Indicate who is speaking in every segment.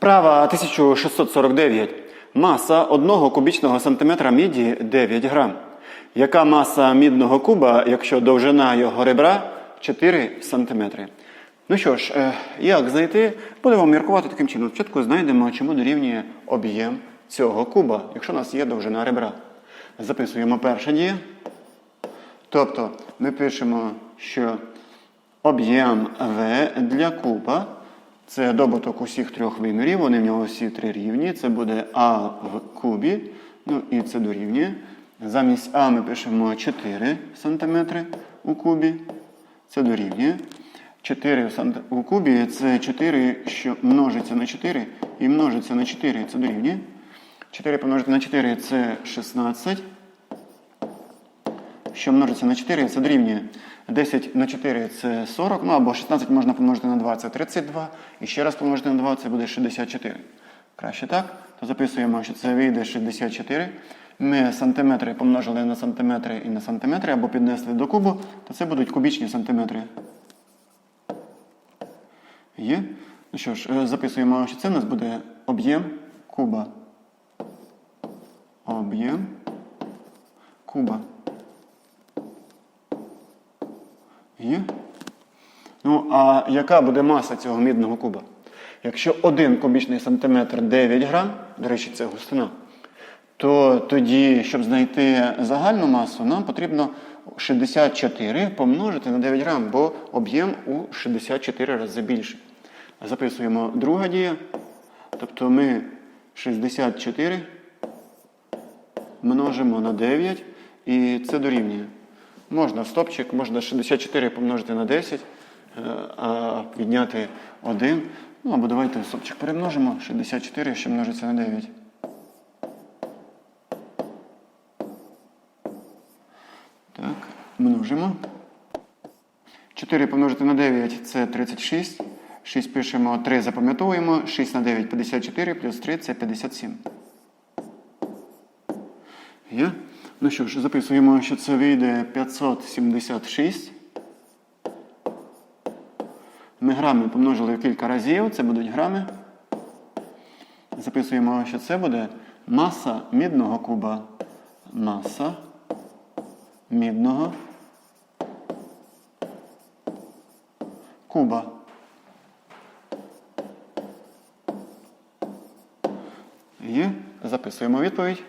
Speaker 1: Вправа 1649. Маса одного кубічного сантиметра міді 9 грам. Яка маса мідного куба, якщо довжина його ребра 4 сантиметри? Ну що ж, е, як знайти? Будемо міркувати таким чином. Спочатку знайдемо, чому дорівнює об'єм цього куба, якщо у нас є довжина ребра. Записуємо перша дія. Тобто ми пишемо, що об'єм В для куба це добуток усіх трьох вимірів, вони в нього всі три рівні. Це буде А в кубі. Ну і це дорівнює. Замість А ми пишемо 4 см у кубі. Це дорівнює. 4 у кубі це 4, що множиться на 4 і множиться на 4. Це дорівнює. 4 помножити на 4 це 16 що множиться на 4, це дорівнює 10 на 4 це 40, ну або 16 можна помножити на 2, це 32. І ще раз помножити на 2, це буде 64. Краще так? То записуємо, що це вийде 64. Ми сантиметри помножили на сантиметри і на сантиметри, або піднесли до кубу, то це будуть кубічні сантиметри. Є? Ну що ж, е, записуємо, що це у нас буде об'єм куба. Об'єм куба. Є? Ну, а яка буде маса цього мідного куба? Якщо один кубічний сантиметр 9 грам, до речі, це густина, то тоді, щоб знайти загальну масу, нам потрібно 64 помножити на 9 грам, бо об'єм у 64 рази більший. Записуємо друга дія. Тобто ми 64 множимо на 9, і це дорівнює. Можна стопчик, можна 64 помножити на 10, е, а відняти 1. Ну або давайте стопчик перемножимо 64, що множиться на 9. Так, множимо. 4 помножити на 9 це 36. 6 пишемо, 3 запам'ятовуємо. 6 на 9 54, плюс 3 це 57. Є? Ну що ж, записуємо, що це вийде 576. Ми грами помножили в кілька разів, це будуть грами. Записуємо, що це буде маса мідного куба. Маса мідного куба. Є. Записуємо відповідь.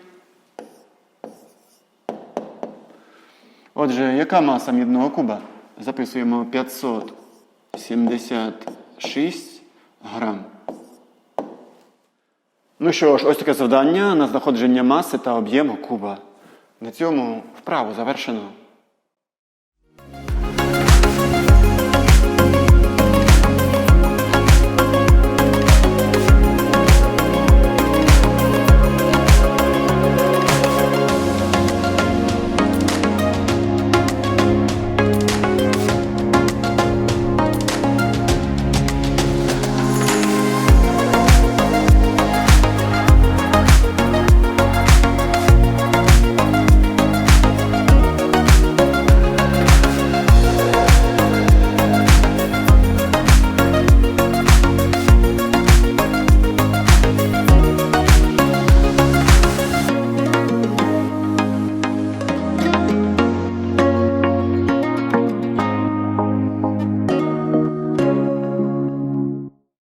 Speaker 1: Отже, яка маса мідного куба? Записуємо 576 грам. Ну що ж, ось таке завдання на знаходження маси та об'єму куба. На цьому вправу завершено.